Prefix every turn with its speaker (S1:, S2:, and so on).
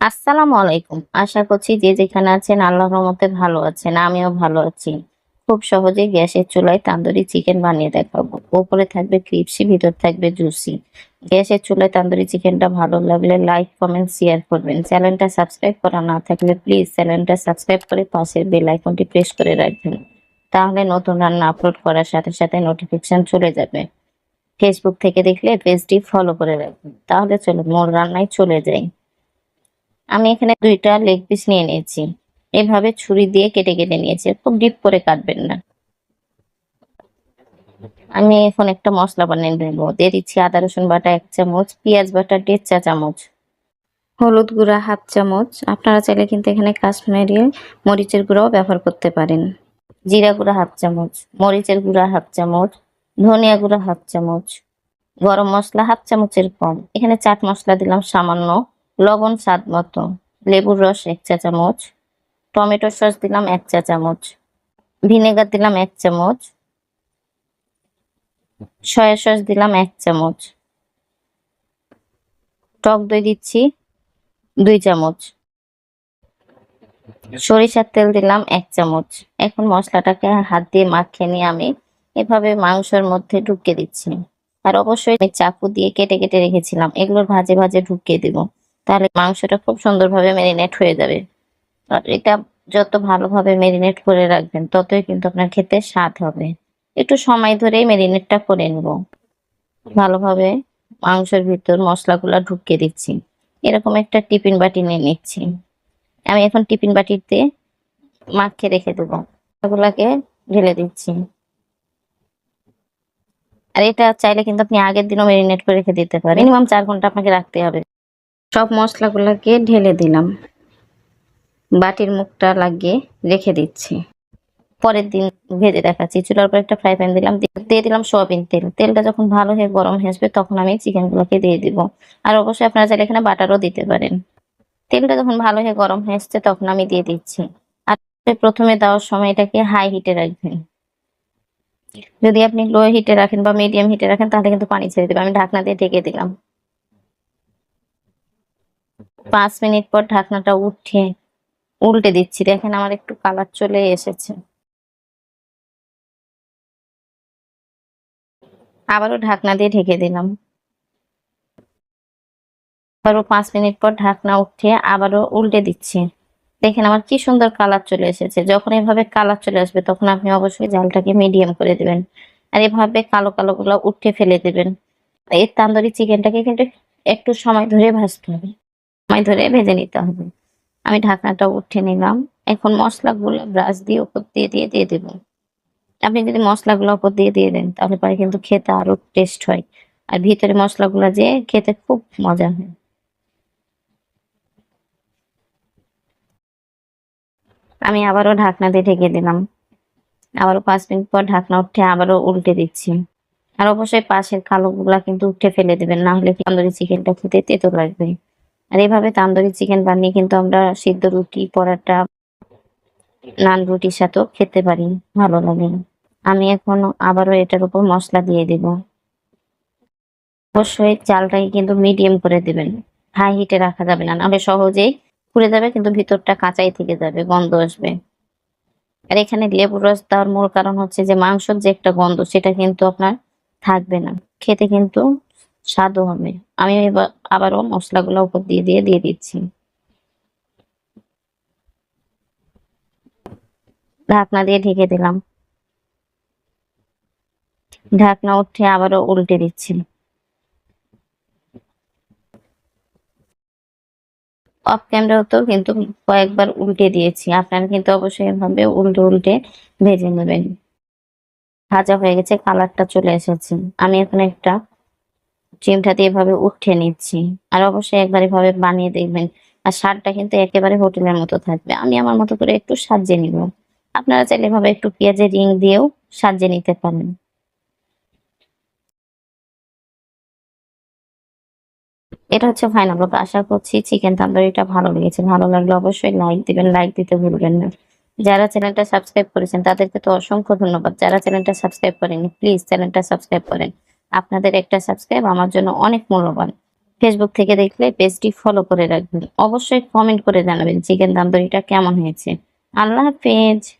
S1: আসসালামু আলাইকুম। আশা করছি যে যেখানে আছেন আল্লাহর রহমতে ভালো আছেন, আমিও ভালো আছি। খুব সহজে গ্যাসের চুলায় তান্দুরি চিকেন বানিয়ে দেখাবো। উপরে থাকবে ক্রিপসি, ভিতর থাকবে জুসি। গ্যাসের চুলায় তান্দুরি চিকেনটা ভালো লাগলে লাইক, কমেন্ট, শেয়ার করবেন। চ্যানেলটা সাবস্ক্রাইব করা না থাকলে প্লিজ চ্যানেলটা সাবস্ক্রাইব করে পাশের বেল আইকনটি প্রেস করে রাখবেন। তাহলে নতুন রান্না আপলোড করার সাথে সাথে নোটিফিকেশন চলে যাবে। ফেসবুক থেকে দেখলে পেজটি ফলো করে রাখবেন। তাহলে চলো মোর রান্নায় চলে যাই। আমি এখানে দুইটা লেগ পিস নিয়ে নিয়েছি। এভাবে ছুরি দিয়ে কেটে কেটে নিয়েছি, খুব ডিপ করে কাটবেন না। আমি এখন একটা মশলা বানিয়ে নেব। দিয়ে দিচ্ছি আদা, রসুন বাটা এক চামচ, পেঁয়াজ বাটা দেড় চা চামচ, হলুদ গুঁড়া হাফ চামচ। আপনারা চাইলে কিন্তু এখানে কাশ্মীরি মরিচের গুঁড়াও ব্যবহার করতে পারেন। জিরা গুঁড়া হাফ চামচ, মরিচের গুঁড়া হাফ চামচ, ধনিয়া গুঁড়া হাফ চামচ, গরম মশলা হাফ চামচের কম। এখানে চাট মশলা দিলাম সামান্য। লবণ স্বাদ মতো, লেবুর রস এক চা চামচ, টমেটো সস দিলাম এক চা চামচ, ভিনেগার দিলাম এক চামচ, সয়া সস দিলাম এক চামচ, টক দই দিচ্ছি দুই চামচ, সরিষার তেল দিলাম এক চামচ। এখন মশলাটাকে হাত দিয়ে মাখিয়ে নিয়ে আমি এভাবে মাংসের মধ্যে ঢুকিয়ে দিচ্ছি। আর অবশ্যই চাকু দিয়ে কেটে কেটে রেখেছিলাম। এগুলোর ভাজে ভাজে ঢুকিয়ে দিব। তাহলে মাংসটা খুব সুন্দরভাবে ম্যারিনেট হয়ে যাবে। আর এটা যত ভালোভাবে ম্যারিনেট করে রাখবেন, ততই কিন্তু আপনার খেতে স্বাদ হবে। একটু সময় ধরেই ম্যারিনেটটা করে নেব। ভালোভাবে মাংসের ভিতর মশলাগুলো ঢুকিয়ে দিচ্ছি। এরকম একটা টিফিন বাটি নিয়ে নিচ্ছি। আমি এখন টিফিন বাটিতে মাখিয়ে রেখে দেবো। এগুলাকে ঢেলে দিচ্ছি। আর এটা চাইলে কিন্তু আপনি আগের দিনও ম্যারিনেট করে রেখে দিতে পারেন। মিনিমাম চার ঘণ্টা আপনাকে রাখতে হবে। সব মশলাগুলোকে ঢেলে দিলাম। বাটির মুখটা লাগিয়ে রেখে দিচ্ছি। পরের দিন ভেজে দেখাচ্ছি। চুলার উপর একটা ফ্রাই প্যান দিলাম। দিয়ে- দিলাম সয়াবিন তেল। তেলটা যখন ভালো হয়ে গরম হয়ে আসবে, তখন আমি চিকেন গুলোকে দিয়ে দিব। আর অবশ্যই আপনারা চাইলে এখানে বাটারও দিতে পারেন। তেলটা যখন ভালো হয়ে গরম হয়ে আসছে, তখন আমি দিয়ে দিচ্ছি। আর প্রথমে দেওয়ার সময় এটাকে হাই হিটে রাখবেন। যদি আপনি লো হিটে রাখেন বা মিডিয়াম হিটে রাখেন, তাহলে কিন্তু পানি ছেড়ে দেবে। আমি ঢাকনা দিয়ে ঢেকে দিলাম। পাঁচ মিনিট পর ঢাকনাটা উঠে উল্টে দিচ্ছি। দেখেন আমার একটু কালার চলে এসেছে। আবারও ঢাকনা দিয়ে ঢেকে দিলাম। আবারও পাঁচ মিনিট পর ঢাকনা উঠে আবারও উল্টে দিচ্ছি। দেখেন আমার কি সুন্দর কালার চলে এসেছে। যখন এভাবে কালার চলে আসবে, তখন আপনি অবশ্যই জালটাকে মিডিয়াম করে দেবেন আর এভাবে কালো কালো গুলো উঠে ফেলে দেবেন। এর তান্দুরি চিকেনটাকে কিন্তু একটু সময় ধরে ভাজতে হবে। সময় ধরে ভেজে নিতে হবে। আমি ঢাকনাটা উঠে নিলাম। এখন মশলাগুলো ব্রাশ দিয়ে উপর দিয়ে দিয়ে দিয়ে দেব। আপনি যদি মশলাগুলো উপর দিয়ে দিয়ে দেন, তাহলে পরে কিন্তু খেতে আরও টেস্ট হয়। আর ভিতরে মশলাগুলো যে খেতে খুব মজা হয়। আমি আবারও ঢাকনা দিয়ে ঢেকে দিলাম। আবারও পাঁচ মিনিট পর ঢাকনা উঠে আবারও উল্টে দিচ্ছি। আর অবশ্যই পাশের কালো গুলা কিন্তু উঠে ফেলে দেবেন, না হলে তন্দুরি চিকেনটা খেতে তেতো লাগবে। আর এইভাবে তান্দুরি চিকেন বানিয়ে কিন্তু আমরা সিদ্ধ রুটি, পরাটা, নান রুটির সাথেও খেতে পারি। ভালো লাগে। আমি এখন আবারও এটার উপর মশলা দিয়ে দিব। অবশ্যই চালটাকে কিন্তু মিডিয়াম করে দিবেন। হাই হিটে রাখা যাবে না, নাহলে সহজেই পুড়ে যাবে, কিন্তু ভিতরটা কাঁচাই থেকে যাবে, গন্ধ আসবে। আর এখানে লেবুর রস দেওয়ার মূল কারণ হচ্ছে যে মাংসর যে একটা গন্ধ, সেটা কিন্তু আপনার থাকবে না। খেতে কিন্তু স্বাদও হবে। আমি এবার আবারও মশলাগুলো উপর দিয়ে দিয়ে দিয়ে দিচ্ছি। ঢাকনা দিয়ে ঢেকে দিলাম। ঢাকনা উঠে আবারও উল্টে দিচ্ছি। অফ ক্যামেরাতেও কিন্তু কয়েকবার উল্টে দিয়েছি। আপনারা কিন্তু অবশ্যই এভাবে উল্টে উল্টে ভেজে নেবেন। ভাজা হয়ে গেছে কালারটা চলে এসেছে। আমি এখন একটা চিমটা দিয়ে এভাবে উঠে নিচ্ছি। আর অবশ্যই একবার এভাবে বানিয়ে দেখবেন। আর স্বাদটা কিন্তু একেবারে হোটেলের মতো থাকবে। আমি আমার মতো করে একটু সাজিয়ে নিব। আপনারা চাইলে এভাবে একটু পেঁয়াজের রিং দিয়েও সাজিয়ে নিতে পারেন। এটা হচ্ছে ফাইনাল আশা করছি চিকেন তান্দুরিটা ভালো লেগেছে। ভালো লাগলে অবশ্যই লাইক দিবেন। লাইক দিতে ভুলবেন না। যারা চ্যানেলটা সাবস্ক্রাইব করেছেন, তাদেরকে তো অসংখ্য ধন্যবাদ। যারা চ্যানেলটা সাবস্ক্রাইব করেনি প্লিজ চ্যানেলটা সাবস্ক্রাইব করেন। আপনাদের একটা সাবস্ক্রাইব আমার জন্য অনেক মূল্যবান। ফেসবুক থেকে দেখলে পেজটি ফলো করে রাখবেন। অবশ্যই কমেন্ট করে জানাবেন চিকেন দাম তান্দুরিটা কেমন হয়েছে। আল্লাহ হাফেজ।